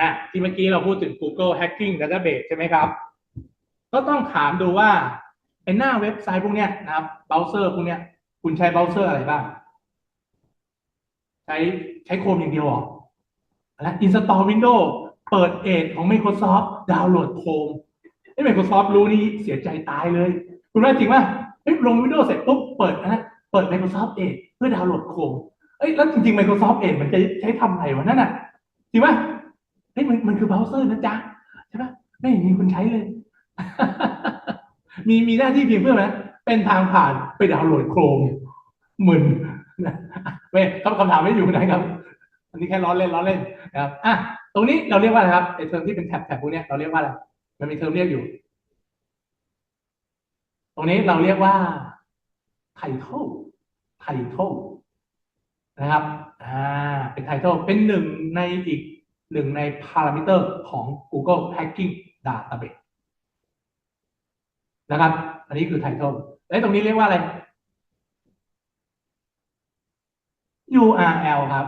อะที่เมื่อกี้เราพูดถึง Google Hacking Database ใช่ไหมครับ ก็ต้องถามดูว่าไอ้หน้าเว็บไซต์พวกเนี้ยนะครับเบราว์เซอร์พวกเนี้ย คุณใช้เบราว์เซอร์อะไรบ้าง ใช้ใช้โคมอย่างเดียวหรอและ install Windows เปิดเอทของ Microsoft ดาวน์โหลดโคมไอ้ Microsoft รู้นี่เสียใจตายเลย คุณว่าจริงป่ะเฮ้ยลง Windows เสร็จปุ๊บเปิดนะเปิด Microsoft Edge เพื่อดาวน์โหลดโคมเอ้ยแล้วจริงๆ Microsoft Edge มันจะใช้ทำอะไรวะนั่นน่ะจริงป่ะ เฮ้ยมันมันคือเบราว์เซอร์นะจ๊ะใช่ปะไม่มีคนใช้เลย มีมีหน้าที่เพียงเพื่อไหมเป็นทางผ่านไปดาวน์โหลดโครมมึนนะไม่คำคำถามไม่อยู่ไหนครับ อันนี้แค่ล้อเล่นล้อเล่นนะครับอะตรงนี้เราเรียกว่าอะไรครับไอเทอมที่เป็นแท็บแท็บพวกนี้เราเรียกว่าอะไรมันมีเทอมเรียกอยู่ ตรงนี้เราเรียกว่า title title นะครับ อ่า เป็น title เป็นหนึ่งในอีก หนึ่งในพารามิเตอร์ของ Google Hacking Database นะครับ อันนี้คือ title แล้ตรงนี้เรียกว่าอะไร URL ครับ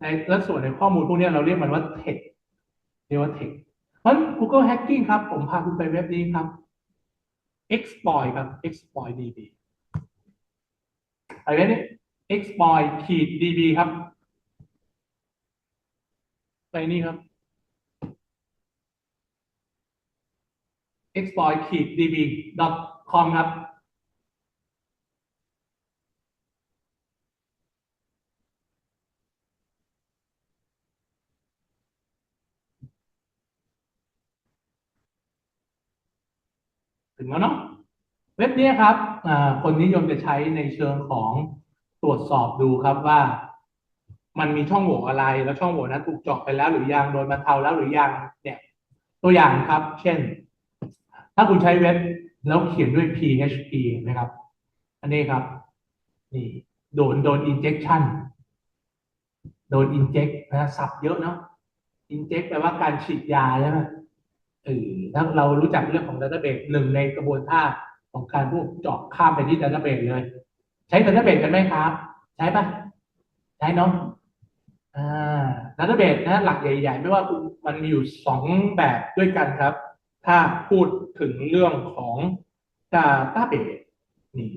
ในและส่วนในข้อมูลพวกนี้เราเรียกมันว่า text เรียกว่า text เพราะงั้น Google Hacking ครับ ผมพาคุณไปเว็บนี้ครับ exploit ครับ exploit db ไปเว็บนี้ exploit ขีด db ครับ ไปนี่ครับ exploit ขีด db com ครับ ถึงแล้วเนาะเว็บนี้ครับคนนิยมจะใช้ในเชิงของตรวจสอบดูครับว่า มันมีช่องโหว่อะไร แล้วช่องโหว่นั้นถูกเจาะไปแล้วหรือยังโดนบรรเทาแล้วหรือยังเนี่ย ตัวอย่างครับ เช่น ถ้าคุณใช้เว็บแล้วเขียนด้วย PHP นะครับ อันนี้ครับ นี่โดนโดน injection โดน inject นะสับเยอะเนาะ inject แปลว่าการฉีดยาใช่ไหมเออถ้าเรารู้จักเรื่องของ Database หนึ่งในกระบวนท่าของการพวกเจาะข้ามไปที่ Database เลย ใช้ Database กันไหมครับ ใช้ปะใช้เนาะ อ่า Database นะหลักใหญ่ๆ ไม่ว่าคุณมันมีอยู่สองแบบด้วยกันครับ ถ้าพูดถึงเรื่องของ Database นี่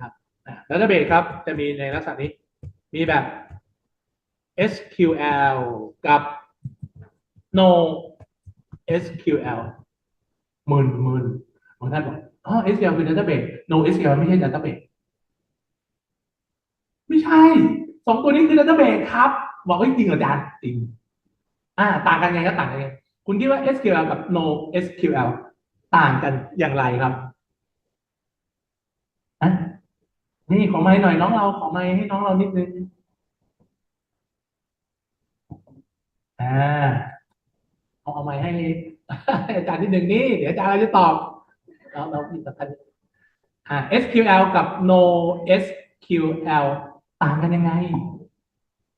ครับอ่า Database ครับจะมีในลักษณะนี้มีแบบ SQL กับ No SQL หมื่นหมื่นบางท่านบอกอ๋อ SQL คือ database no SQL ไม่ใช่ database ไม่ใช่ สองตัวนี้คือ database ครับ บอกว่าจริงเหรออาจารย์จริงอ่า ต่างกันไงก็ต่างกันไงคุณคิดว่า SQL กับ no SQL ต่างกันอย่างไรครับอะนี่ขอไม้หน่อยน้องเราขอไม้ให้น้องเรานิดนึงอ่าเอาเอาไม้ให้อาจารย์นิดหนึ่งนี่เดี๋ยวอาจารย์เราจะตอบเราเรามีสัมพันอ่า SQL กับ no SQL ต่างกันยังไง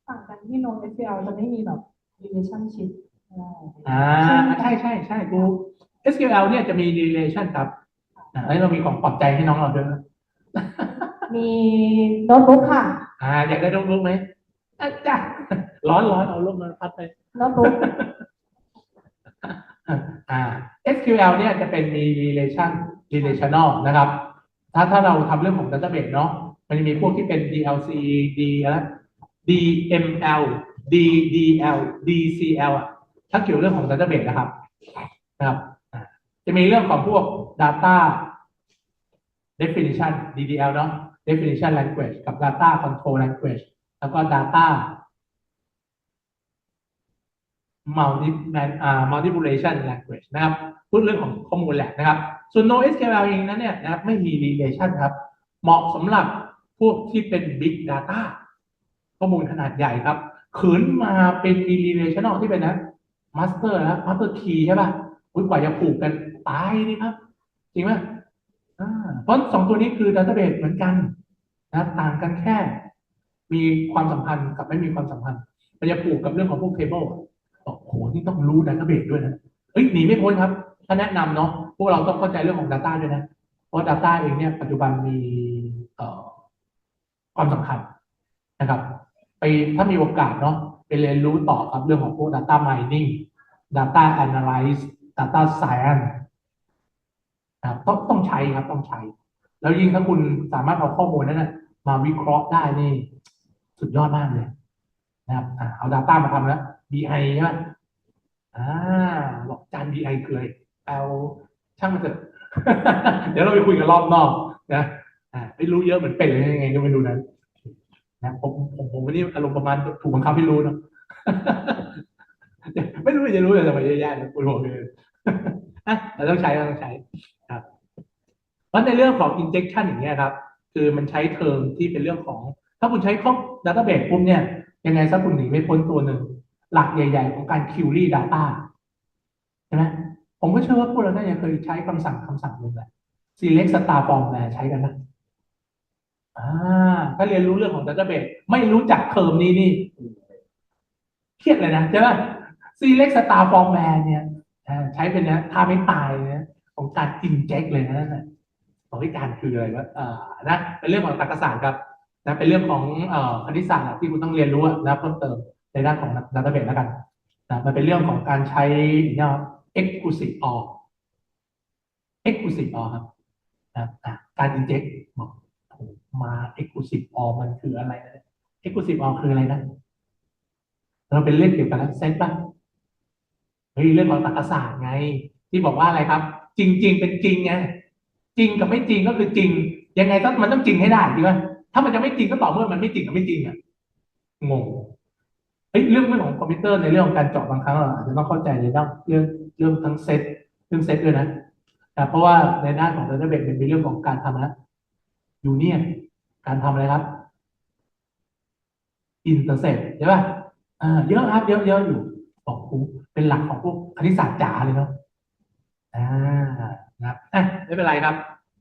ต่างกันที่ NoSQL จะไม่มีแบบ relationship อ่าใช่ใช่ใช่ดู SQL เนี่ยจะมี relation ครับอ่าแล้วเรามีของปลอบใจให้น้องเราด้วยนะมีโน้ตบุ๊กค่ะ อ่า อยากได้น้องลูกไหมอาจ้ะร้อนร้อนเอาลูกมาพัดไปโน้ตบุ๊กอ่า SQL เนี่ยจะเป็นมี relation relational นะครับ ถ้าถ้าเราทำเรื่องของ database เนาะ มันจะมีพวกที่เป็น DLC D แล้ว DML DDL DCL อะถ้าเกี่ยวเรื่องของ database นะครับนะครับ จะมีเรื่องของพวก data definition DDL เนาะ definition language กับ data control language แล้วก็ data multi man อ่า multiplication language นะครับพูดเรื่องของข้อมูลแหละนะครับ ส่วน NoSQL เองนั้นเนี่ยนะครับไม่มี relation ครับ เหมาะสำหรับ พวกที่เป็น big data ข้อมูลขนาดใหญ่ครับขืนมาเป็นมี relational ที่เป็นนะ master นะ master key ใช่ป่ะอุ๊ยกว่าจะผูกกันตายนี่ครับ จริงไหมอ่าเพราะสองตัวนี้คือ database เหมือนกันนะต่างกันแค่ มีความสัมพันธ์กับไม่มีความสัมพันธ์มันจะผูกกับเรื่องของพวก table อะบอกโหนี่ต้องรู้ database ด้วยนะเอ้ยหนีไม่พ้นครับ ถ้าแนะนำเนาะพวกเราต้องเข้าใจเรื่องของ Data ด้วยนะ เพราะ Data เองเนี่ยปัจจุบันมีเอ่อ ความสำคัญนะครับ ไปถ้ามีโอกาสเนาะไปเรียนรู้ต่อครับเรื่องของพวก data mining data analyze data science นะครับต้องต้องใช้ครับต้องใช้ แล้วยิ่งถ้าคุณสามารถเอาข้อมูลนั้นนะมาวิเคราะห์ได้นี่ สุดยอดมากเลยนะครับเอา Data มาทำแล้ว BI ใช่ไหมอ่าบอกจาน BI คือเอาช่างมันเถอะเดี๋ยวเราไปคุยกันรอบนอกนะ ไม่รู้เยอะเหมือนเป็นเลยยังไงก็ไม่รู้นั้นนะผมผมผมวันนี้อารมณ์ประมาณถูกบังคับให้รู้เนาะไม่รู้จะรู้เลยทำไมแย่ๆนะปวดหัวเลยอะเราต้องใช้เราต้องใช้ครับ เพราะในเรื่องของ injection อย่างเงี้ยครับ คือมันใช้เทอมที่เป็นเรื่องของ ถ้าคุณใช้ข้อ database ปุ๊บเนี่ย ยังไงสักคุณหนีไม่พ้นตัวหนึ่ง หลักใหญ่ ๆ ของการ query data ใช่ไหมผมก็เชื่อว่าพวกเราน่าจะเคยใช้คำสั่งคำสั่งหนึ่งแหละ select star form ใช้กันนะ อ่า ถ้าเรียนรู้เรื่องของ database ไม่รู้จักเทอมนี้นี่เครียดเลยนะใช่ไหม select star format เนี่ยใช้เป็นนะถ้าไม่ตายนะของการ inject เลยนะนั่นน่ะของวิการคืออะไรวะอ่านะเป็นเรื่องของตรรกศาสตร์ครับนะเป็นเรื่องของเอ่อคณิตศาสตร์ที่คุณต้องเรียนรู้นะเพิ่มเติมในด้านของ database แล้วกันนะมันเป็นเรื่องของการใช้เนี่ย exclusive or exclusive or ครับนะอะการ inject บอก มา exclusive or มันคืออะไรนะ exclusive or คืออะไรนะ เราเป็นเรื่องเกี่ยวกับเซตป่ะเฮ้ยเรื่องของตรรกศาสตร์ไง ที่บอกว่าอะไรครับ จริง ๆ เป็นจริงไงจริงกับไม่จริงก็คือจริง ยังไงต้องมันต้องจริงให้ได้จริงไหมถ้ามันจะไม่จริงก็ต่อเมื่อมันไม่จริงกับไม่จริงอะงงเฮ้ยเรื่องเรื่องของคอมพิวเตอร์ในเรื่องของการเจาะบางครั้งเราอาจจะต้องเข้าใจในด้านเรื่องเรื่องทั้งเซตเรื่องเซตด้วยนะแต่เพราะว่าในด้านของ database มันเป็นเรื่องของการทำนะยูเนียน การทำอะไรครับอินเตอร์เซปใช่ป่ะอ่าเยอะครับ เยอะเยอะอยู่บอกครูเป็นหลักของพวกคณิตศาสตร์จ๋าเลยเนาะอ่านะครับอะไม่เป็นไรครับ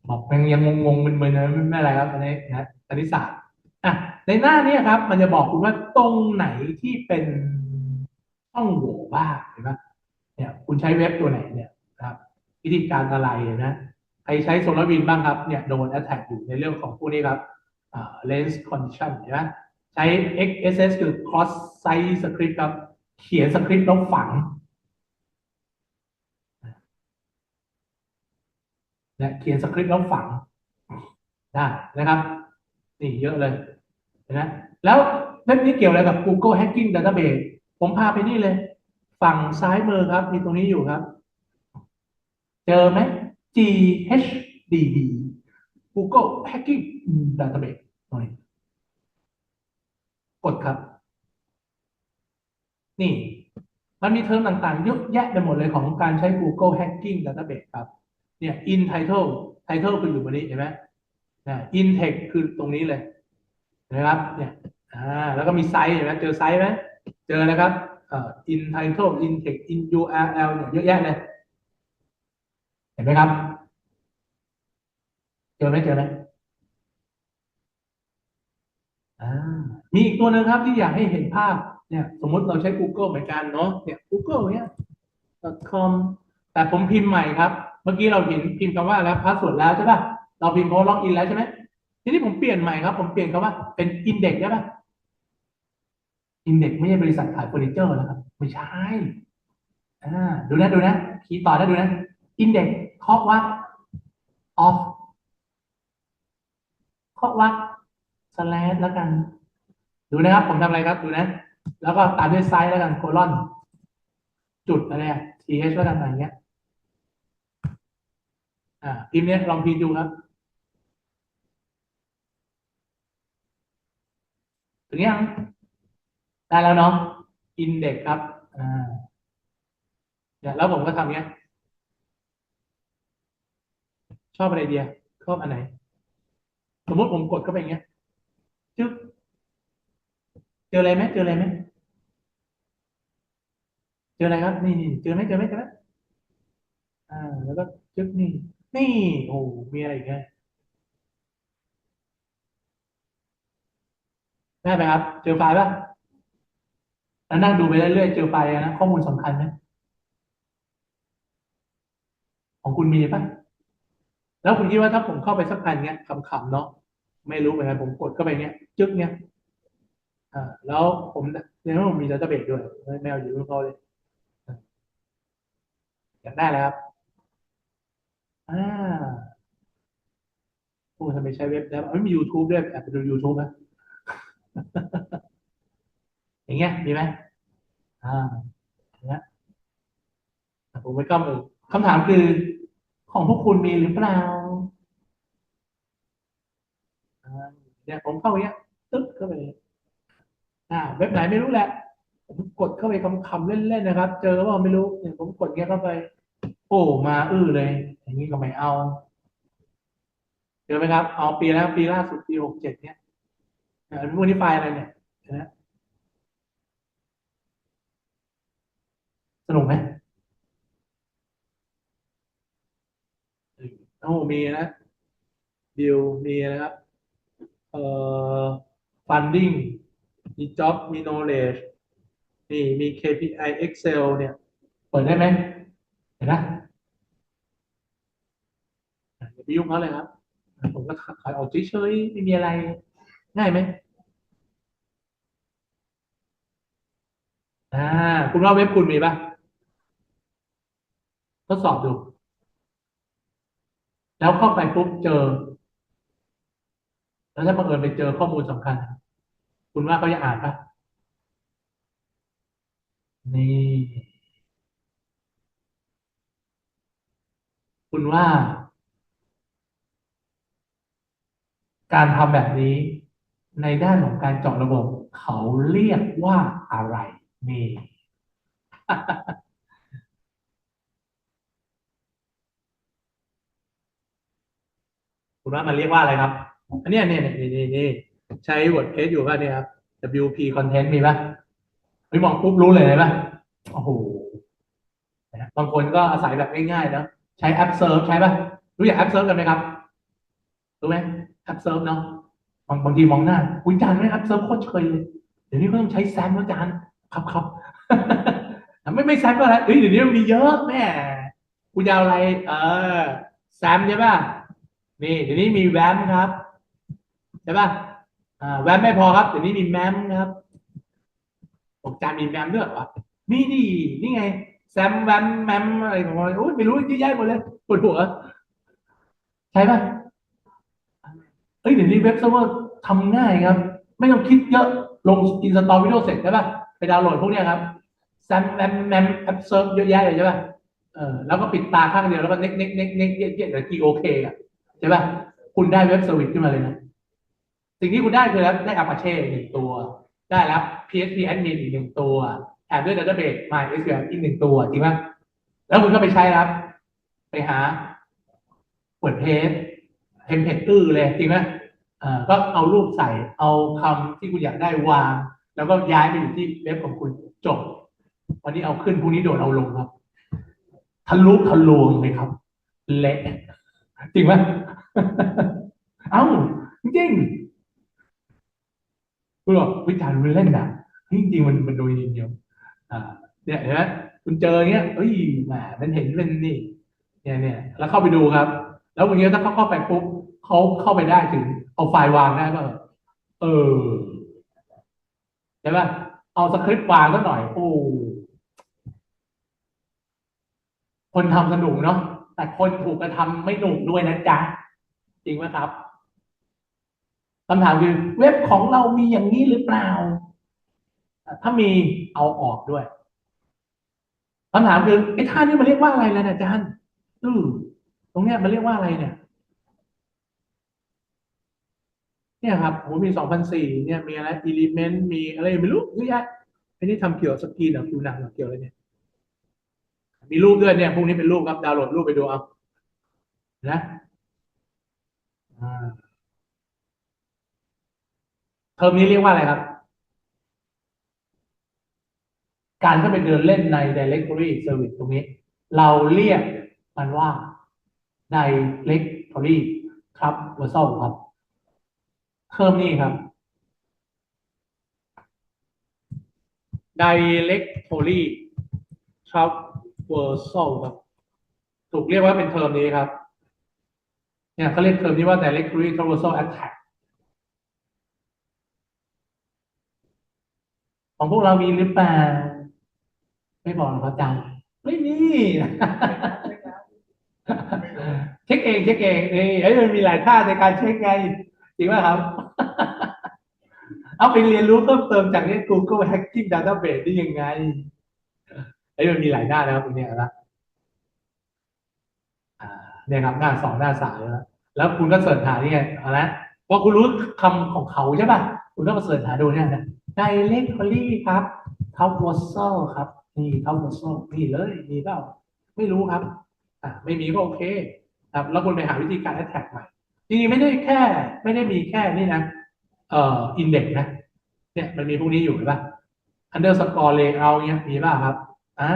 บอกยังยังงงๆมึนๆนะไม่ไม่เป็นไรครับอันนี้นะคณิตศาสตร์อะในหน้านี้ครับ มันจะบอกคุณว่าตรงไหนที่เป็นช่องโหว่บ้างเห็นไหมเนี่ย คุณใช้เว็บตัวไหนเนี่ยนะครับ วิธีการอะไรนะใครใช้โซลาร์วินบ้างครับเนี่ยโดน attack อยู่ในเรื่องของพวกนี้ครับ อ่า lens condition เห็นไหมใช้ XSS คือ cross site script ครับ เขียนสคริปต์แล้วฝังนะเขียนสคริปต์แล้วฝังได้นะครับ นี่เยอะเลยนไหมแล้วเว็บนี้เกี่ยวอะไรกับ Google Hacking Database ผมพาไปนี่เลย ฝั่งซ้ายมือครับ มีตรงนี้อยู่ครับ เจอไหม GHDB Google Hacking Database กดครับ นี่ มันมีเทอมต่างๆเยอะแยะไปหมดเลยของการใช้ Google Hacking Database ครับ เนี่ย in title title คืออยู่บนนี้เห็นไหมนะ in text คือตรงนี้เลยนไหมครับ เนี่ย อ่า แล้วก็มีไซส์เห็นไหมเจอไซส์ไหมเจอนะครับเอ่อ in title in text in URL เนี่ยเยอะแยะเลย เห็นไหมครับ เจอไหมเจอไหมอ่า มีอีกตัวหนึ่งครับที่อยากให้เห็นภาพเนี่ยสมมติเราใช้ Google เหมือนกันเนาะเนี่ย Google เนี่ย com แต่ผมพิมพ์ใหม่ครับ เมื่อกี้เราเห็นพิมพ์คำว่าแล้วพาสเวิร์ดแล้วใช่ป่ะเราพิมพ์เพราะล็อกอินแล้วใช่ไหมทีนี้ผมเปลี่ยนใหม่ครับ ผมเปลี่ยนคำว่าเป็นอินเด็กได้ป่ะอินเด็กไม่ใช่บริษัทขายเฟอร์นิเจอร์นะครับ ไม่ใช่อ่าดูนะดูนะคีย์ต่อนะดูนะอินเด็กเคาะวัดออฟเคาะวัดสแลชแล้วกัน ดูนะครับ ผมทำอะไรครับดูนะ แล้วก็ตามด้วยไซส์แล้วกันโคลอน จุดอะไรอะ th แล้วกันอะไรเงี้ย อ่าพิมพ์เนี้ยลองพิมพ์ดูครับถึงยังได้แล้วเนาะอินเด็กครับอ่าเนี่ยแล้วผมก็ทำเนี้ย ชอบอะไรเดียชอบอันไหน สมมติผมกดเข้าไปเงี้ยจึ๊กเจออะไรไหมเจออะไรไหมเจออะไรครับ นี่นี่เจอไหมเจอไหมเจอไหมอ่า แล้วก็จึ๊กนี่ นี่โอ้มีอะไรอีกเนี่ยได้ไหมครับ เจอไฟล์ป่ะแล้วนั่งดูไปเรื่อยๆเจอไฟล์นะข้อมูลสำคัญไหมของคุณมีป่ะแล้วคุณคิดว่าถ้าผมเข้าไปสักพันเนี้ยขำๆเนาะไม่รู้เหมือนกันผมกดเข้าไปเนี้ยจึ๊กเนี้ย อ่าแล้วผมในว่าผมมีดัตเตอร์เบสด้วยไม่เอาอยู่รุ่นเขาเลยอยากได้แล้วครับอ่าโอ้ทำไมใช้เว็บแล้วไม่มี YouTube ด้วยแอบไปดู YouTube นะอย่างเงี้ยมีไหมอ่าอย่างเงี้ยอะผมไม่กล้ามือคำถามคือของพวกคุณมีหรือเปล่าอ่าเนี่ยผมเข้าไปเงี้ยตึ๊กเข้าไปเลย อ่าเว็บไหนไม่รู้แหละผมกดเข้าไปคำๆเล่นๆนะครับ เจอว่าไม่รู้เนี่ยผมกดเงี้ยเข้าไป โอ้มาอื้อเลย อย่างนี้ก็ไม่เอาเจอไหมครับ เอาปีแล้วปีล่าสุดปีหกเจ็ดเนี่ยอ่าพวกนี้ไฟอะไรเนี่ยนะสนุกไหมโอ้มีนะดิวมีนะครับ เอ่อ funding มี job มี knowledge นี่มี KPI Excel เนี่ย เปิดได้ไหมเห็นนะอย่าไปยุ่งเขาเลยครับ ผมก็ขายออกเฉยๆไม่มีอะไร ง่ายไหมอ่า คุณว่าเว็บคุณมีปะทดสอบดู แล้วเข้าไปปุ๊บเจอ แล้วถ้าบังเอิญไปเจอข้อมูลสำคัญ คุณว่าเขาจะอ่านปะนี่ คุณว่า การทำแบบนี้ในด้านของการเจาะระบบ เขาเรียกว่าอะไรนี่คุณว่ามันเรียกว่าอะไรครับ อันนี้เนี่ยเนี่ยนี่นี่ ใช้ WordPress อยู่ป่ะเนี่ยครับ WP Content มีป่ะเฮ้ยมองปุ๊บรู้เลยเห็นป่ะโอ้โหบางคนก็อาศัยแบบง่ายๆนะใช้แอปเซิร์ฟใช้ป่ะรู้จักแอปเซิร์ฟกันไหมครับรู้ไหมแอปเซิร์ฟเนาะบางบางทีมองหน้าคุณจานไม่แอปเซิร์ฟโคตรเฉยเลยเดี๋ยวนี้ก็ต้องใช้แซมแล้วจานครับครับไม่ไม่แซมก็แล้วเฮ้ยเดี๋ยวนี้มันมีเยอะแม่คุณจะเอะไร เออแซมใช่ป่ะนี่เดี๋ยวนี้มีแวมครับใช่ป่ะ แวมไม่พอครับเดี๋ยวนี้มีแมมครับผมจานมีแมมด้วยเหรอวะมีดินี่ไง แซมแวมแมมอะไรของมันโอ้ยไม่รู้เยอะแยะหมดเลยปวดหัวใช่ป่ะเอ้ยเดี๋ยวนี้เว็บเซิร์ฟเวอร์ทำง่ายครับ ไม่ต้องคิดเยอะลงอินสตอลวิดีโอเสร็จใช่ป่ะไปดาวน์โหลดพวกเนี้ยครับแซมแมมแมมแอปเซิร์ฟเยอะแยะเลยใช่ป่ะเออแล้วก็ปิดตาข้างเดียวแล้วก็เน็กเน็กเน็กเน็กเย็ดเย็ดแต่ทีโอเคอะใช่ปะคุณได้เว็บเซอร์วิสขึ้นมาเลยนะ สิ่งที่คุณได้คือแล้วได้ Apache หนึ่งตัว ได้แล้ว PHP Admin อีกหนึ่งตัวแถมด้วย Database MySQL อีกหนึ่งตัวจริงป่ะแล้วคุณก็ไปใช้ครับ ไปหา WordPress เทมเพลตตื้อเลยจริงไหมอ่าก็เอารูปใส่เอาคำที่คุณอยากได้วาง แล้วก็ย้ายไปอยู่ที่เว็บของคุณจบ วันนี้เอาขึ้นพรุ่งนี้โดดเอาลงครับทะลุทะลวงเลยครับ เละจริงไหมเอ้าจริง คุณบอกวิจารณ์มันเล่นนะจริงๆมันมันโดยยินเดียวอ่าเนี่ยเห็นไหมคุณเจอเงี้ยเอ้ยแหมมันเห็นเป็นนี่เนี่ยเนี่ยแล้วเข้าไปดูครับ แล้ววันนี้ถ้าเขาเข้าไปปุ๊บเขาเข้าไปได้ถึง เอาไฟล์วางได้ป่ะเออใช่ป่ะเอาสคริปต์วางก็หน่อยโอ้คนทำสนุกเนาะแต่คนถูกกระทำไม่หนุกด้วยนะจ๊ะจริงไหมครับ คำถามคือเว็บของเรามีอย่างนี้หรือเปล่า ถ้ามีเอาออกด้วยคำถามคือไอ้ท่านี้มันเรียกว่าอะไรล่ะนะอาจารย์อือตรงเนี้ยมันเรียกว่าอะไรเนี่ย เนี่ยครับผมมีสองพันสี่เนี่ยมีอะไรอิเลเมนต์มีอะไรไม่รู้เยอะแยะอันนี้ทำเกี่ยวกับสกรีนเหรอผิวหนังหรอเกี่ยวอะไรเนี่ย มีรูปด้วยเนี่ยพวกนี้เป็นรูปครับดาวน์โหลดรูปไปดูเอานะอ่า เทอมนี้เรียกว่าอะไรครับ การเข้าไปเดินเล่นใน directory service ตรงนี้ เราเรียกมันว่า directory ครับ v e r s a l ครับเพิ่มนี่ครับ directory traversal ครับถูกเรียกว่าเป็นเทอมนี้ครับเนี่ยเขาเรียกเทอมนี้ว่า directory traversal attack ของพวกเรามีหรือเปล่า ไม่บอกหรอกอาจารย์ไม่มี เช็คเองเช็คเองนี่เอ้ยมันมีหลายท่าในการเช็คไง จริงป่ะครับ เอาไปเรียนรู้เพิ่มเติมจากนี้ Google Hacking Database ได้ยังไงเอ้ยมันมีหลายหน้านะครับตรงเนี้ยนะอ่าเนี่ยครับหน้าสองหน้าสามแล้วแล้วคุณก็เสิร์ชหานี่ไงเอาละพอคุณรู้คำของเขาใช่ป่ะ คุณก็มาเสิร์ชหาดูเนี่ยนะ directory ครับ t o w e r s a l ครับ นี่ t o w e r s a l นี่เลย มีเปล่า ไม่รู้ครับ อ่าไม่มีก็โอเค ครับ แล้วคุณไปหาวิธีการ attack ใหม่ จริงๆ ไม่ได้แค่ ไม่ได้มีแค่นี่นะ เอ่อ index นะ เนี่ย มันมีพวกนี้อยู่เห็นป่ะ underscore layout เนี่ยมีป่ะครับ อ่า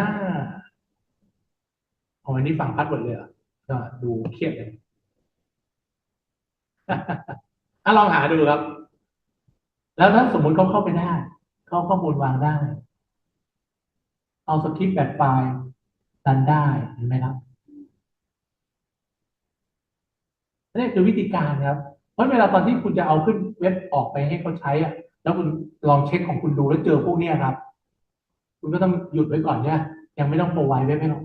ของอันนี้ฝั่งพัดหมดเลยเหรอก็ดูเครียดเลยอะลองหาดูครับ แล้วถ้าสมมุติเขาเข้าไปได้ เขาข้อมูลวางได้ เอาสคริปต์แบบไฟล์ดันได้เห็นไหมครับนี่คือวิธีการครับ เพราะเวลาตอนที่คุณจะเอาขึ้นเว็บออกไปให้เขาใช้อะ แล้วคุณลองเช็คของคุณดูแล้วเจอพวกเนี้ยครับ คุณก็ต้องหยุดไว้ก่อนเนี่ยยังไม่ต้องโปรไวไว้ไม่หรอก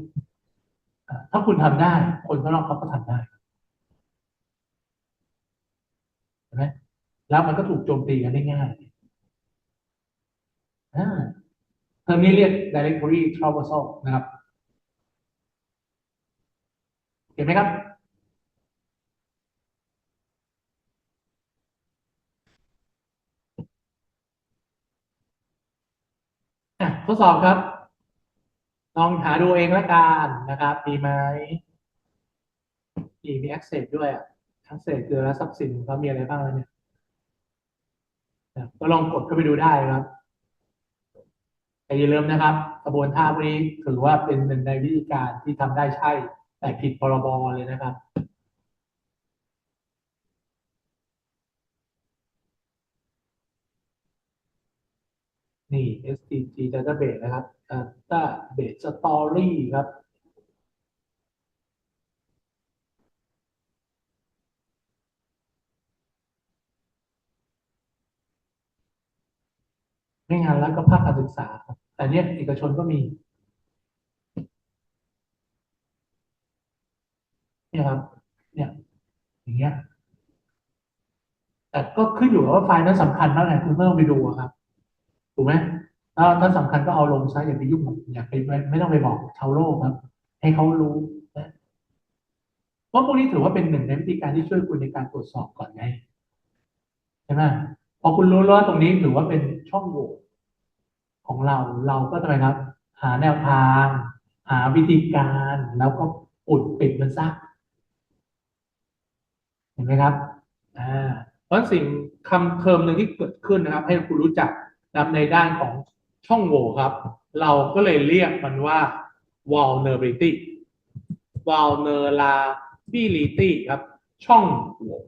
ถ้าคุณทำได้ คนข้างนอกเขาก็ทำได้เห็นไหม แล้วมันก็ถูกโจมตีกันได้ง่ายเทอมนี้เรียก directory traversal นะครับ เห็นไหมครับ ทดสอบครับ ลองหาดูเองละกันนะครับ ดีไหมมีมี access ด้วยอะ access คือแล้วทรัพย์สินเขามีอะไรบ้างแล้วเนี่ย ก็ลองกดเข้าไปดูได้ครับแต่อย่าลืมนะครับ กระบวนท่าพวกนี้ถือว่าเป็นหนึ่งในวิธีการที่ทำได้ใช่ แต่ผิดพรบเลยนะครับนี่ STG database นะครับ database story ครับ ไม่งานแล้วก็ภาคการศึกษาครับแต่เนี่ยเอกชนก็มีเนี่ยครับ เนี่ย อย่างเงี้ย แต่ก็ขึ้นอยู่กับว่าไฟล์นั้นสำคัญมากไงคุณก็ต้องไปดูอะครับ ถูกไหมถ้าถ้าสำคัญก็เอาลงซะอย่าไปยุ่งอย่าไปไม่ต้องไปบอกชาวโลกครับ ให้เขารู้นะเพราพวกนี้ถือว่าเป็นหนึ่งในวิธีการที่ช่วยคุณในการตรวจสอบก่อนไงใช่ไหมพอคุณรู้แล้วตรงนี้ถือว่าเป็นช่องโหว่ ของเราเราก็ทำไมครับ หาแนวทาง หาวิธีการแล้วก็อุดปิดมันซะเห็นไหมครับอ่าเพราะสิ่งคำเทอมหนึ่งที่เกิดขึ้นนะครับ ให้คุณรู้จักนับในด้านของช่องโหว่ครับ เราก็เลยเรียกมันว่า vulnerability vulnerability ครับ ช่องโหว่